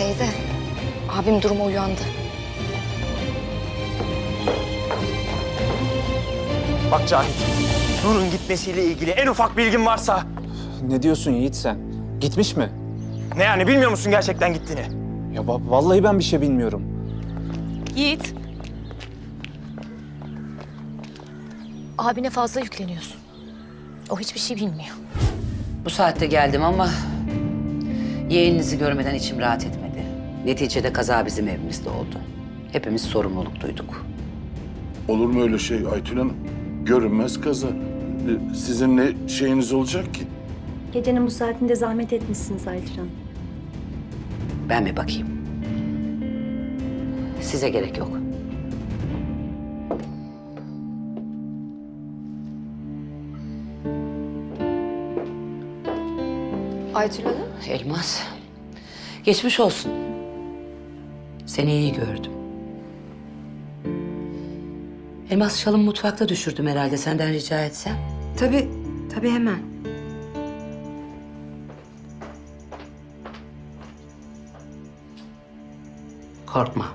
Teyze, abim duruma uyandı. Bak Cahit, Nur'un gitmesiyle ilgili en ufak bilgin varsa... Ne diyorsun Yiğit sen? Gitmiş mi? Ne yani bilmiyor musun gerçekten gittiğini? Ya va- vallahi ben bir şey bilmiyorum. Yiğit. Abine fazla yükleniyorsun. O hiçbir şey bilmiyor. Bu saatte geldim ama yeğeninizi görmeden içim rahat etmedi. Neticede kaza bizim evimizde oldu. Hepimiz sorumluluk duyduk. Olur mu öyle şey Aytül Hanım? Görünmez kaza. E, Sizin ne şeyiniz olacak ki? Gecenin bu saatinde zahmet etmişsiniz Aytül Hanım. Ben bir bakayım. Size gerek yok. Aytül Hanım? Elmas, geçmiş olsun. Seni iyi gördüm. Elmas şalımı mutfakta düşürdüm herhalde. Senden rica etsem. Tabii, tabii hemen. Korkma.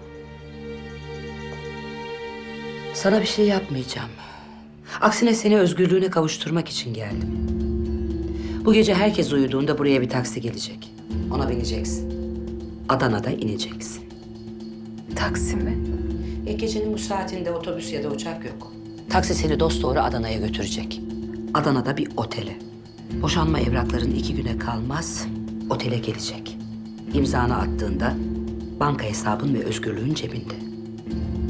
Sana bir şey yapmayacağım. Aksine seni özgürlüğüne kavuşturmak için geldim. Bu gece herkes uyuduğunda buraya bir taksi gelecek. Ona bineceksin. Adana'da ineceksin. Taksi mi? E gecenin bu saatinde otobüs ya da uçak yok. Taksi seni dosdoğru Adana'ya götürecek. Adana'da bir otele. Boşanma evrakların iki güne kalmaz, otele gelecek. İmzanı attığında banka hesabın ve özgürlüğün cebinde.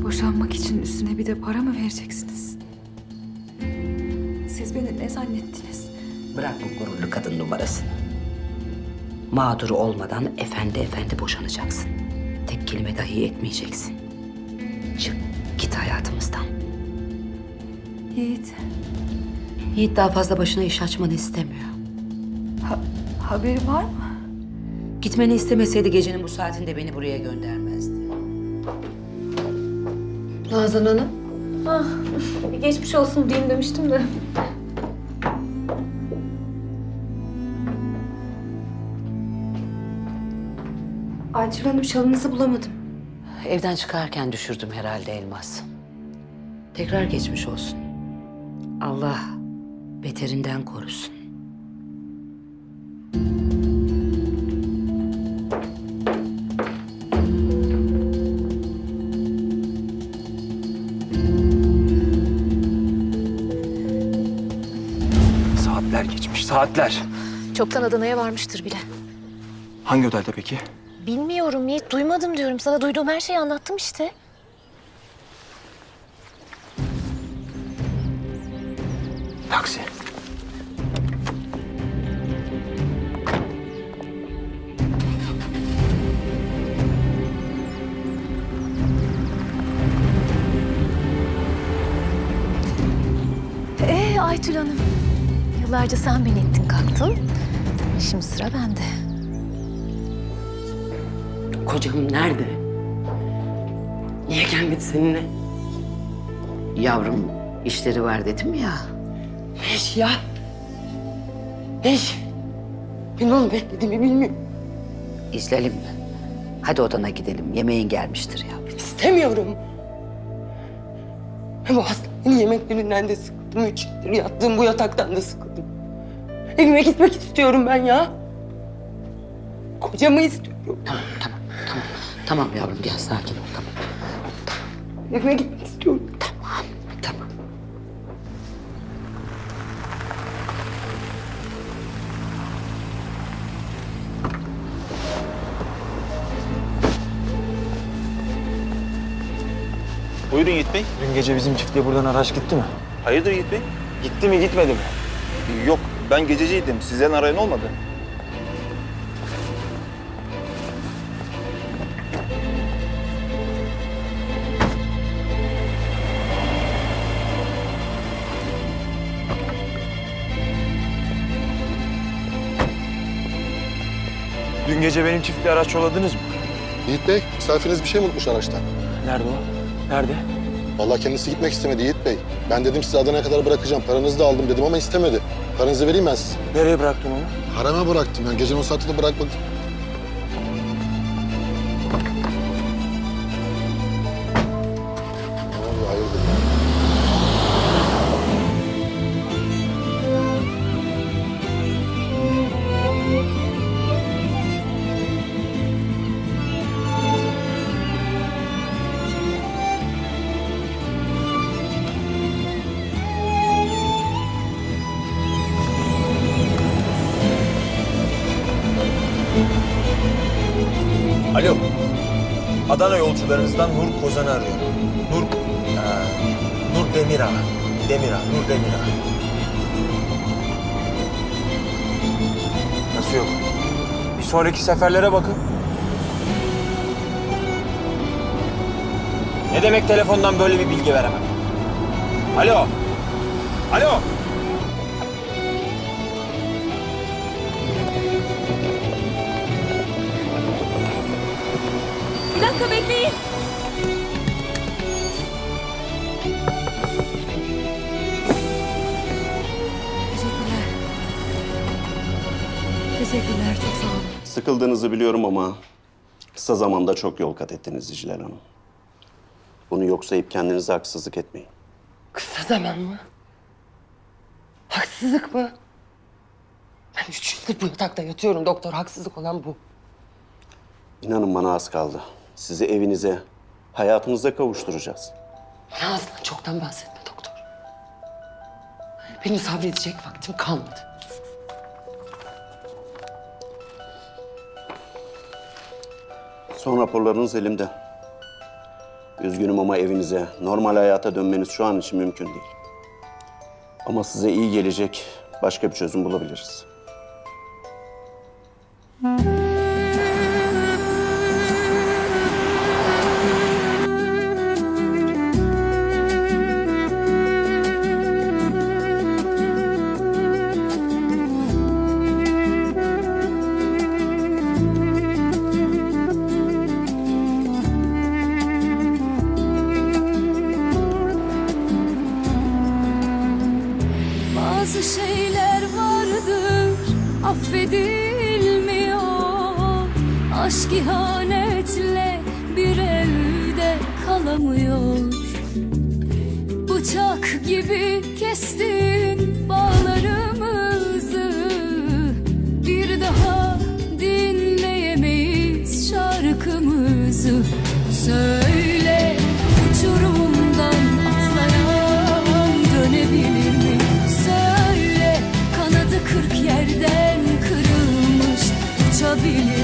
Boşanmak için üstüne bir de para mı vereceksiniz? Siz beni ne zannettiniz? Bırak bu gururlu kadın numarasını. Mağduru olmadan efendi efendi boşanacaksın. Tek kelime dahi etmeyeceksin. Çık, git hayatımızdan. Yiğit, Yiğit daha fazla başına iş açmanı istemiyor. ha- haberi var mı? Gitmeni istemeseydi gecenin bu saatinde beni buraya göndermezdi. Nazan Hanım? Bir geçmiş olsun diyeyim demiştim de. Aytül Hanım şalınızı bulamadım. Evden çıkarken düşürdüm herhalde elmas. Tekrar geçmiş olsun. Allah beterinden korusun. Saatler geçmiş, saatler. Çoktan Adana'ya varmıştır bile. Hangi otelde peki? Bilmiyorum Yiğit. Duymadım diyorum. Sana duyduğum her şeyi anlattım işte. Taksi. Ee Aytül Hanım. Yıllarca sen beni ittin kalktın. Şimdi sıra bende. Kocam nerede? Niye gelmedi seninle? Yavrum işleri var dedim ya. Ne iş ya? Ne iş? Ben onu beklediğimi bilmiyorum. İzleyelim mi? Hadi odana gidelim. Yemeğin gelmiştir ya. İstemiyorum. Bu hastanenin yemeklerinden de sıkıldım. Üç yıldır yattığım bu yataktan da sıkıldım. Evime gitmek istiyorum ben ya. Kocamı istiyorum. Tamam tamam tamam. Tamam yavrum gel sakin ol tamam. Evime gitmek istiyorum. Tamam. Buyurun Yiğit Bey. Dün gece bizim çiftliğe buradan araç gitti mi? Hayırdır Yiğit Bey? Gitti mi gitmedi mi? Yok, ben gececiydim. Sizden arayan olmadı. Gece benim çiftliğe araç yolladınız mı? Yiğit Bey, misafiriniz bir şey mi unutmuş araçta? Nerede o? Nerede? Vallahi kendisi gitmek istemedi Yiğit Bey. Ben dedim sizi Adana'ya kadar bırakacağım, paranızı da aldım dedim ama istemedi. Paranızı vereyim ben size. Nereye bıraktın onu? Harama bıraktım yani, gecenin o saatte de bırakmadım. Adana yolcularınızdan Nur Kozan'ı arıyorum. Nur... eee, Nur Demira. Demira, Nur Demira. Nasıl yok? Bir sonraki seferlere bakın. Ne demek telefondan böyle bir bilgi veremem? Alo. Alo. Bekleyin. Teşekkürler. Teşekkürler çok sağ olun. Sıkıldığınızı biliyorum ama kısa zamanda çok yol kat ettiniz Dicle Hanım. Bunu yok sayıp kendinize haksızlık etmeyin. Kısa zaman mı? Haksızlık mı? Ben üç yıldır bu yatakta yatıyorum doktor. Haksızlık olan bu. İnanın bana az kaldı. Sizi evinize, hayatınıza kavuşturacağız. Bana ağzından çoktan bahsetme doktor. Benim sabredecek vaktim kalmadı. Son raporlarınız elimde. Üzgünüm ama evinize, normal hayata dönmeniz şu an için mümkün değil. Ama size iyi gelecek başka bir çözüm bulabiliriz. Bazı şeyler vardır affedilmiyor. Aşk ihanetle bir evde kalamıyor. Bıçak gibi kestin bağlarımızı. Bir daha dinleyemeyiz şarkımızı. Söyle seni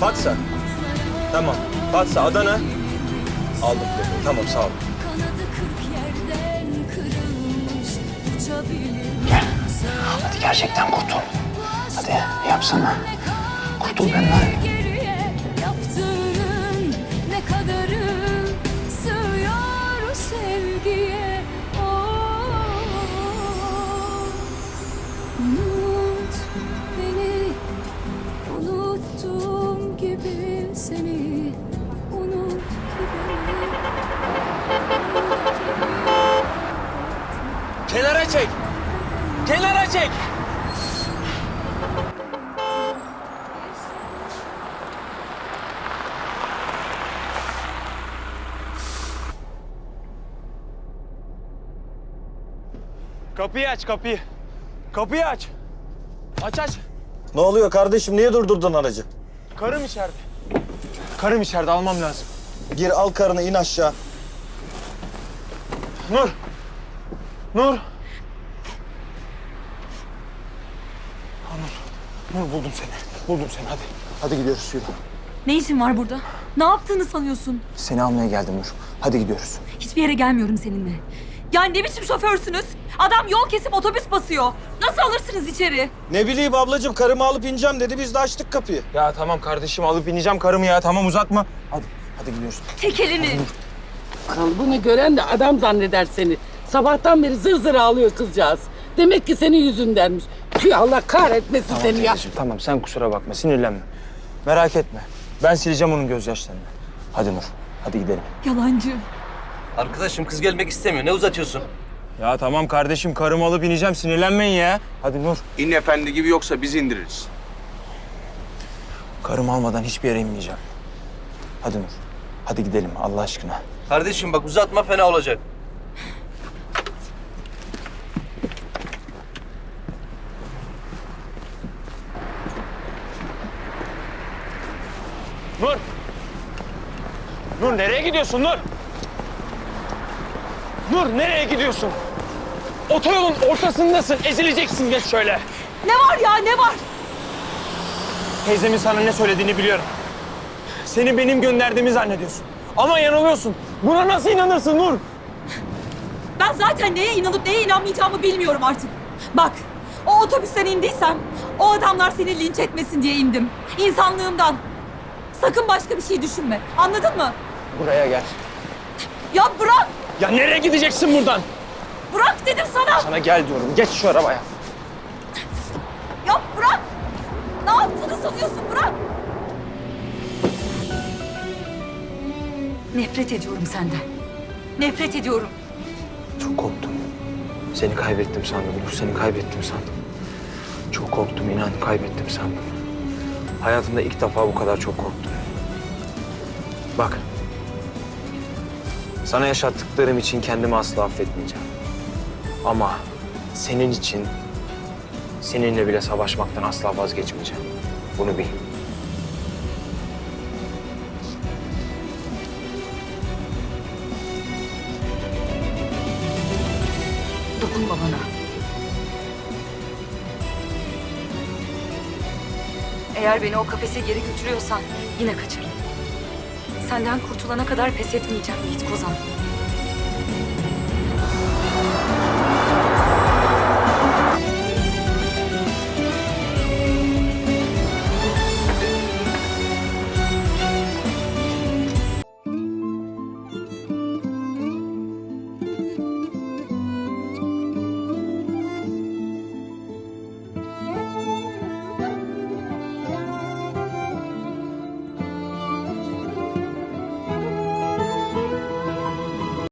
Fatsa. Tamam. Fatsa Adana. Aldım. Tamam sağ ol. Kanadı kırk yerden kırılmış uçabilir Gel. Hadi gerçekten kurtul. Hadi yapsana. Kurtul benden. Geriye yaptığın ne kadarı sığıyor sevgiye Oh, Kapıyı aç kapıyı. Kapıyı aç. Aç aç. Ne oluyor kardeşim? Niye durdurdun aracı? Karım içeride. Karım içeride almam lazım. Gir al karını in aşağı. Nur. Nur. Ha, Nur. Nur buldum seni. Buldum seni hadi. Hadi gidiyoruz yürü. Ne işin var burada? Ne yaptığını sanıyorsun? Seni almaya geldim Nur. Hadi gidiyoruz. Hiçbir yere gelmiyorum seninle. Ya ne biçim şoförsünüz? Adam yol kesip otobüs basıyor. Nasıl alırsınız içeri? Ne bileyim ablacığım karımı alıp ineceğim dedi biz de açtık kapıyı. Ya tamam kardeşim alıp ineceğim karımı ya. Tamam uzatma. Hadi. Hadi gidiyoruz. Tek elini. Bunu gören de adam zanneder seni. Sabahtan beri zır zır ağlıyor kızcağız. Demek ki senin yüzündenmiş. Tüh Allah kahretmesin Tamam seni ya. teyzeciğim, tamam sen kusura bakma sinirlenme. Merak etme. Ben sileceğim onun gözyaşlarını. Hadi Nur. Hadi gidelim. Yalancı. Arkadaşım kız gelmek istemiyor. Ne uzatıyorsun? Ya tamam kardeşim karımı alıp ineceğim sinirlenmeyin ya. Hadi Nur. İn efendi gibi yoksa biz indiririz. Karımı almadan hiçbir yere inmeyeceğim. Hadi Nur. Hadi gidelim Allah aşkına. Kardeşim bak uzatma fena olacak. Nur! Nur nereye gidiyorsun Nur? Nur nereye gidiyorsun? Otoyolun ortasındasın. Ezileceksin geç şöyle. Ne var ya ne var? Teyzemin sana ne söylediğini biliyorum. Seni benim gönderdiğimi zannediyorsun. Ama yanılıyorsun. Buna nasıl inanırsın Nur? Ben zaten neye inanıp neye inanmayacağımı bilmiyorum artık. Bak o otobüsten indiysem o adamlar seni linç etmesin diye indim. İnsanlığımdan. Sakın başka bir şey düşünme. Anladın mı? Buraya gel. Ya bırak! Ya nereye gideceksin buradan? Bırak dedim sana! Sana gel diyorum. Geç şu arabaya. Ya bırak! Ne yaptığını sanıyorsun? Bırak! Nefret ediyorum senden. Nefret ediyorum. Çok korktum. Seni kaybettim sandım. Nur seni kaybettim sandım. Çok korktum inan kaybettim sandım. Hayatımda ilk defa bu kadar çok korktum. Bak. Sana yaşattıklarım için kendimi asla affetmeyeceğim. Ama senin için seninle bile savaşmaktan asla vazgeçmeyeceğim. Bunu bil. Dokunma bana. Eğer beni o kafese geri götürüyorsan yine kaçarım. Senden kurtulana kadar pes etmeyeceğim Yiğit Kozan.